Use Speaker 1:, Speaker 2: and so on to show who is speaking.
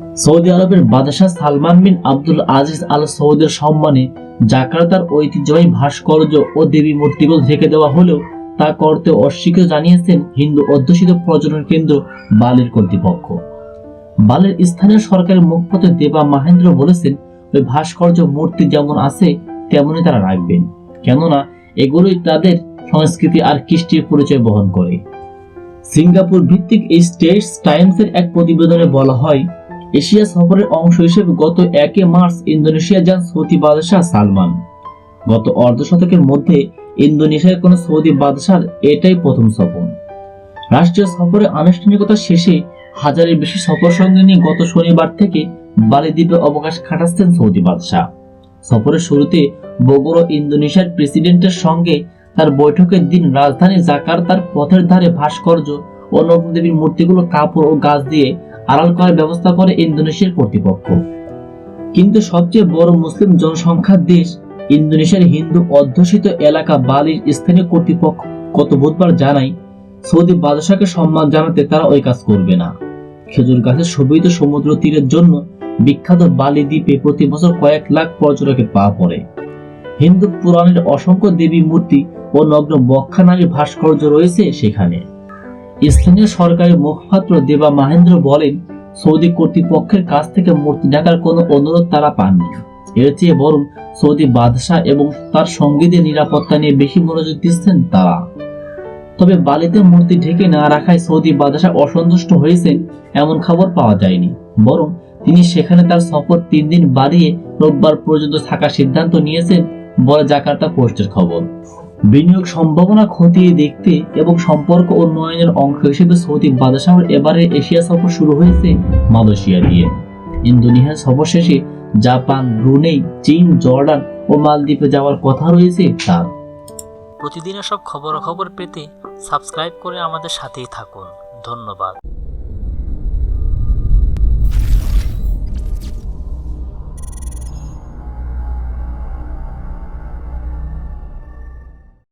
Speaker 1: Saudi আরবের বাদশাহ সালমান বিন আব্দুল আজিজ আল সৌদের সম্মানে জাকার্তার ঐতিহ্যবাহী ভাস্কর্য ও দেবী মূর্তিগুলো ঢেকে দেওয়া হলেও তা করতে অস্বীকার জানিয়েছেন হিন্দু অধ্যুষিত পর্যটন কেন্দ্র বালির কর্তৃপক্ষ। বালের স্থানীয় সরকারের মুখপাত্র দেবা মাহেন্দ্র বলেছেন, ওই ভাস্কর্য, মূর্তি যেমন আছে, তেমনই তারা রাখবেন। কেননা, এগুলোই তাদের সংস্কৃতি আর কৃষ্টির পরিচয় বহন করে। সিঙ্গাপুর ভিত্তিক এই স্টেটস টাইমসের এক প্রতিবেদনে বলা হয় এশিয়া সফরের অংশ হিসেবে গত একে মার্চ ইন্দোনেশিয়া যান সৌদি বাদশাহ সালমান। গত অর্ধ শতকের মধ্যে ইন্দোনেশিয়ার কোন সৌদি বাদশার এটাই প্রথম সফর। রাষ্ট্রীয় সফরের আনুষ্ঠানিকতা শেষে হাজারের বেশি সফর সঙ্গে নিয়ে গত শনিবার থেকে বালি দ্বীপে অবকাশ খাটাচ্ছেন সৌদি বাদশাহ। সফরের শুরুতে বগুড়ো ইন্দোনেশিয়ার প্রেসিডেন্টের সঙ্গে তার বৈঠকের দিন রাজধানী জাকার্তার পথের ধারে ভাস্কর্য ও নগ্নদেবীর মূর্তিগুলো কাপড় ও গাছ দিয়ে আড়াল করার ব্যবস্থা করে ইন্দোনেশিয়ার কর্তৃপক্ষ। কিন্তু সবচেয়ে বড় মুসলিম জনসংখ্যার দেশ ইন্দোনেশিয়ার হিন্দু অধ্যুষিত এলাকা বালির স্থানীয় কর্তৃপক্ষ গত বুধবার জানায়, সৌদি বাদশাকে সম্মান জানাতে তারা ওই কাজ করবে না। খেজুর গাছের শোভিত সমুদ্র তীরের জন্য বিখ্যাত বালি দ্বীপে প্রতি বছর কয়েক লাখ পর্যটকের পা পড়ে। হিন্দু পুরাণের অসংখ্য দেবী মূর্তি ও নগ্ন বক্ষা নারীর ভাস্কর্য রয়েছে সেখানে। স্থানীয় সরকারি মুখপাত্র দেবা মাহেন্দ্র বলেন, সৌদি কর্তৃপক্ষের কাছ থেকে মূর্তি ঢাকার কোনো অনুরোধ তারা পাননি। এর চেয়ে বরং সৌদি বাদশাহ এবং তার সঙ্গীদের নিরাপত্তা নিয়ে বেশি মনোযোগ দিচ্ছেন তারা। তবে বালিতে মূর্তি ঢেকে না রাখায় সৌদি বাদশাহ অসন্তুষ্ট হয়েছেন এমন খবর পাওয়া যায়নি। বরং তিনি সেখানে তার সফর তিন দিন বাড়িয়ে রোববার পর্যন্ত থাকার সিদ্ধান্ত নিয়েছেন বলে জাকার্তা পোস্টের খবর। বিনিয়োগ সম্ভাবনা খতিয়ে দেখতে এবং সম্পর্ক উন্নয়নের অংশ হিসেবে সৌদি বাদশাহর এবারে এশিয়া সফর শুরু হয়েছে মালয়েশিয়া দিয়ে ইন্দোনেশিয়া সফর শেষে জাপান, ব্রুনেই চীন, জর্ডান ও মালদ্বীপে যাওয়ার কথা রয়েছে তার।
Speaker 2: প্রতিদিনের সব খবরাখবর পেতে সাবস্ক্রাইব করে আমাদের সাথেই থাকুন। ধন্যবাদ।